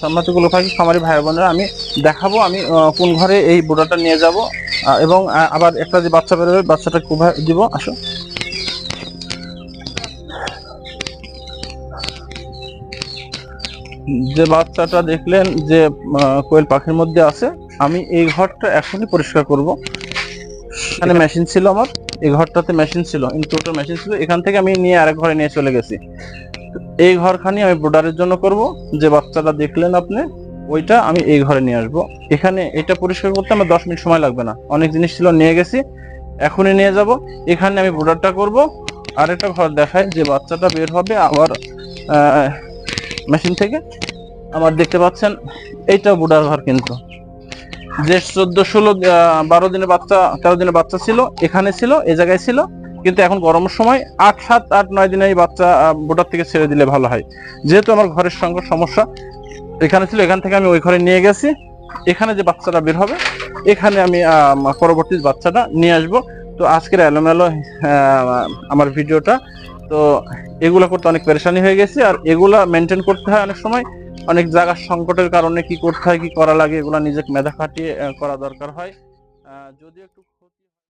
সম্মাতিগুলো পাখি খামারি ভাই বোনেরা, আমি দেখাবো, আমি কোন ঘরে এই বুড়াটা নিয়ে যাব এবং আবার একটা যে বাচ্চা বেরোবে, বাচ্চাটা কোথায় দিব, আসো। যে বাচ্চাটা দেখলেন যে কোয়েল পাখির মধ্যে আছে, আমি এই ঘরটা এখনই পরিষ্কার করব। এখানে মেশিন ছিল আমার, এই ঘরটাতে মেশিন ছিল ইনকিউবেটর মেশিন ছিল, এখান থেকে আমি নিয়ে আরেক ঘরে নিয়ে চলে গেছি। এই ঘরখানি আমি ব্রোডারের জন্য করব। যে বাচ্চাটা দেখলেন আপনি, ওইটা আমি এই ঘরে নিয়ে আসব। এখানে এটা পরিষ্কার করতে আমার দশ মিনিট সময় লাগবে না। অনেক জিনিস ছিল, নিয়ে গেছি, এখনই নিয়ে যাব। এখানে আমি ব্রোডারটা করব। আরেকটা ঘর দেখায় যে বাচ্চাটা বের হবে আবার মেশিন থেকে। আমার দেখতে পাচ্ছেন, এইটা বুড়ার ঘর কিন্তু। যে চোদ্দ, ষোলো বারো দিনের বাচ্চা, তেরো দিনের বাচ্চা ছিল, এখানে ছিল, এ জায়গায় ছিল। কিন্তু এখন গরমের সময় আট সাত, আট, নয় দিনে এই বাচ্চা বোটার থেকে ছেড়ে দিলে ভালো হয়। যেহেতু আমার ঘরের সঙ্গে সমস্যা, এখানে ছিল, এখান থেকে আমি ওই ঘরে নিয়ে গেছি। এখানে যে বাচ্চাটা বের হবে, এখানে আমি পরবর্তী বাচ্চাটা নিয়ে আসব। তো আজকের এলোমেলো আমার ভিডিওটা, তো এগুলা করতে অনেক পেরেশানি হয়ে গেছে। আর এগুলা মেনটেন করতে হয় অনেক সময়। অনেক জায়গার সংকটের কারণে কি করতে হয়, কি করা লাগে, এগুলা নিজেকে মেধা খাটিয়ে করা দরকার হয়। যদিও একটু